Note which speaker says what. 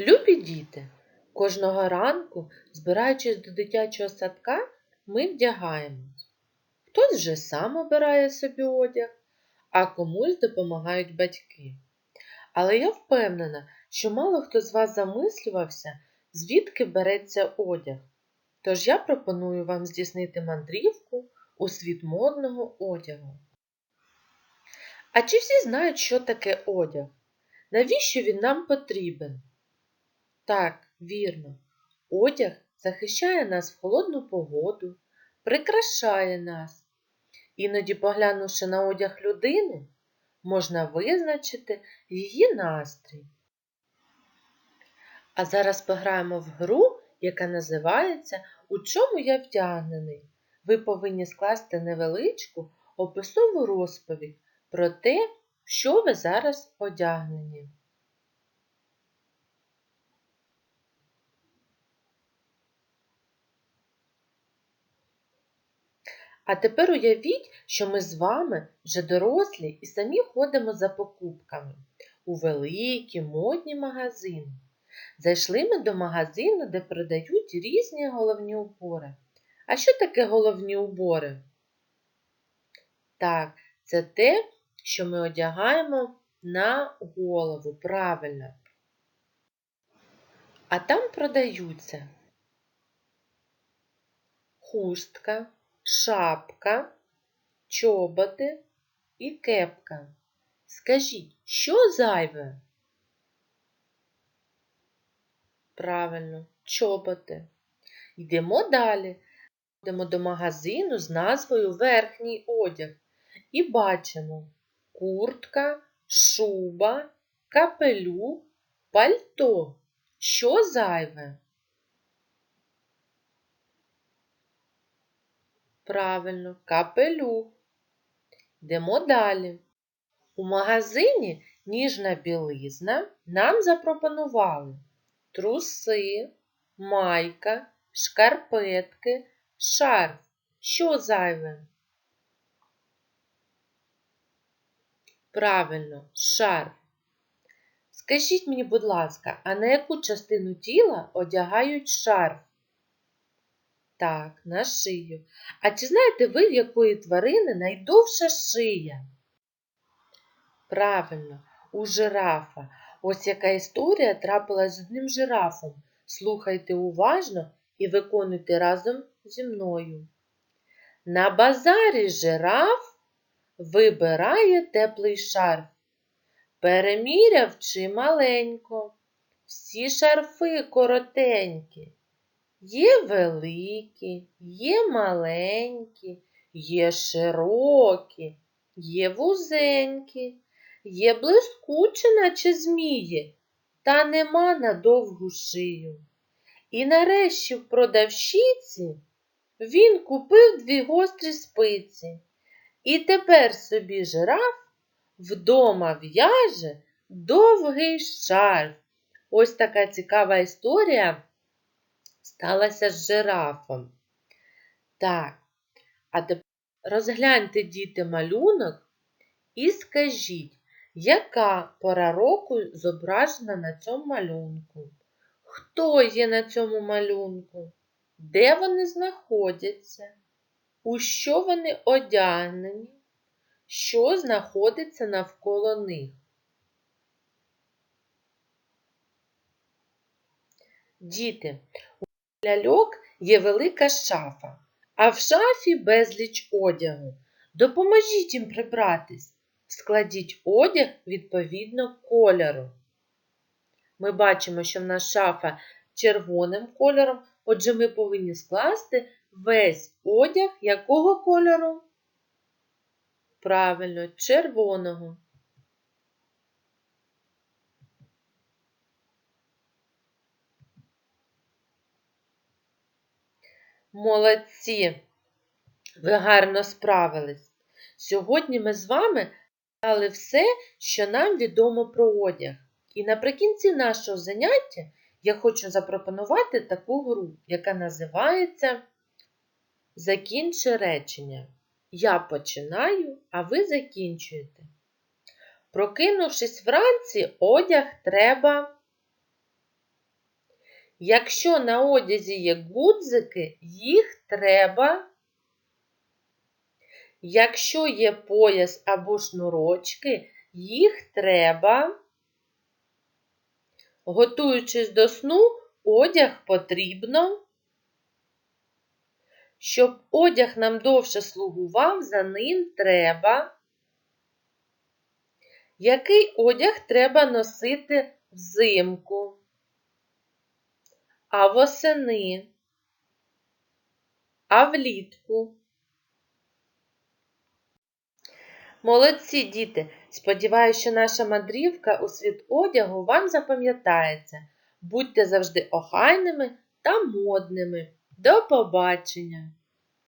Speaker 1: Любі діти, кожного ранку, збираючись до дитячого садка, ми вдягаємось. Хтось вже сам обирає собі одяг, а комусь допомагають батьки. Але я впевнена, що мало хто з вас замислювався, звідки береться одяг. Тож я пропоную вам здійснити мандрівку у світ модного одягу. А чи всі знають, що таке одяг? Навіщо він нам потрібен? Так, вірно, одяг захищає нас в холодну погоду, прикрашає нас. Іноді, поглянувши на одяг людини, можна визначити її настрій. А зараз пограємо в гру, яка називається У чому я вдягнений. Ви повинні скласти невеличку описову розповідь про те, що ви зараз одягнені. А тепер уявіть, що ми з вами вже дорослі і самі ходимо за покупками у великі модні магазини. Зайшли ми до магазину, де продають різні головні убори. А що таке головні убори? Так, це те, що ми одягаємо на голову, правильно. А там продаються хустка, шапка, чоботи і кепка. Скажіть, що зайве? Правильно, чоботи. Йдемо далі. Йдемо до магазину з назвою Верхній одяг і бачимо куртка, шуба, капелюх, пальто. Що зайве? Правильно, капелюх. Йдемо далі. У магазині ніжна білизна нам запропонували труси, майка, шкарпетки, шарф. Що зайве? Правильно, шарф. Скажіть мені, будь ласка, а на яку частину тіла одягають шарф? Так, на шию. А чи знаєте ви, в якої тварини найдовша шия? Правильно, у жирафа. Ось яка історія трапилась з одним жирафом. Слухайте уважно і виконуйте разом зі мною. На базарі жираф вибирає теплий шарф. Переміряв чималенько. Всі шарфи коротенькі. Є великі, є маленькі, є широкі, є вузенькі, є блискучі, наче змії, та нема на довгу шию. І нарешті в продавщиці він купив дві гострі спиці. І тепер собі жираф вдома в'яже довгий шарф. Ось така цікава історія сталася з жирафом. Так, а тепер розгляньте діти малюнок і скажіть, яка пора року зображена на цьому малюнку? Хто є на цьому малюнку? Де вони знаходяться? У що вони одягнені? Що знаходиться навколо них? Діти, ляльок є велика шафа, а в шафі безліч одягу. Допоможіть їм прибратись. Складіть одяг відповідно кольору. Ми бачимо, що в нас шафа червоним кольором, отже, ми повинні скласти весь одяг якого кольору? Правильно, червоного. Молодці! Ви гарно справились. Сьогодні ми з вами дали все, що нам відомо про одяг. І наприкінці нашого заняття я хочу запропонувати таку гру, яка називається Закінчи речення. Я починаю, а ви закінчуєте. Прокинувшись вранці, одяг треба Якщо на одязі є гудзики, їх треба. Якщо є пояс або шнурочки, їх треба. Готуючись до сну, одяг потрібно. Щоб одяг нам довше слугував, за ним треба. Який одяг треба носити взимку? А восени? А влітку? Молодці, діти! Сподіваюся, що наша мандрівка у світ одягу вам запам'ятається. Будьте завжди охайними та модними. До побачення!